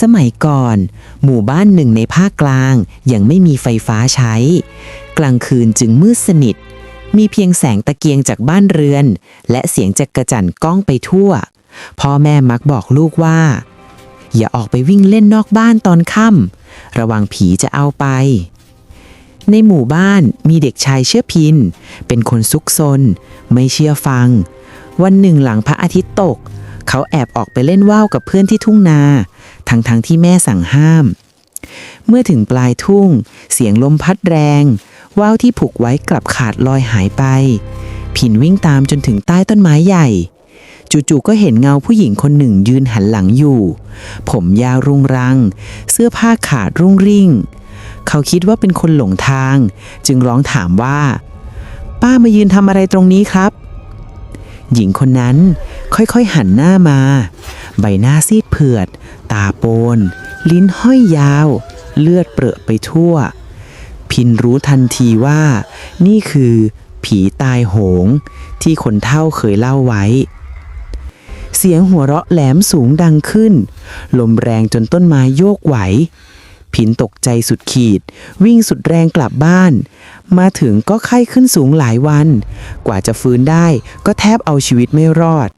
สมัยก่อน หมู่บ้านหนึ่งในภาคกลางยังไม่มีไฟฟ้าใช้ กลางคืนจึงมืดสนิท มีเพียงแสงตะเกียงจากบ้านเรือน และเสียงจักกระจั่นก้องไปทั่ว พ่อแม่มักบอกลูกว่า อย่าออกไปวิ่งเล่นนอกบ้านตอนค่ำระวังผีจะเอาไป ในหมู่บ้านมีเด็กชายเชื่อพิน เป็นคนซุกซน ไม่เชื่อฟัง วันหนึ่งหลังพระอาทิตย์ตก เขาแอบออกไปเล่นว่าวกับเพื่อนที่ทุ่งนา ทั้งๆทที่แม่สั่งห้าม เมื่อถึงปลายทุ่ง เสียงลมพัดแรง ว่าวที่ผูกไว้กลับขาดลอยหายไปพินวิ่งตามจนถึงใต้ต้นไม้ใหญ่ จู่ๆก็เห็นเงาผู้หญิงคนหนึ่งยืนหันหลังอยู่ ผมยาวรุงรัง เสื้อผ้าขาดรุ่งริ่ง เขาคิดว่าเป็นคนหลงทาง จึงร้องถามว่า ป้ามายืนทำอะไรตรงนี้ครับหญิงคนนั้นค่อยๆหันหน้ามา ใบหน้าซีดเผือด ตาโปน ลิ้นห้อยยาว เลือดเปรอะไปทั่ว พินรู้ทันทีว่า นี่คือผีตายโหง ที่คนเฒ่าเคยเล่าไว้ เสียงหัวเราะแหลมสูงดังขึ้น ลมแรงจนต้นไม้โยกไหวพินตกใจสุดขีด วิ่งสุดแรงกลับบ้าน มาถึงก็ไข้ขึ้นสูงหลายวัน กว่าจะฟื้นได้ก็แทบเอาชีวิตไม่รอด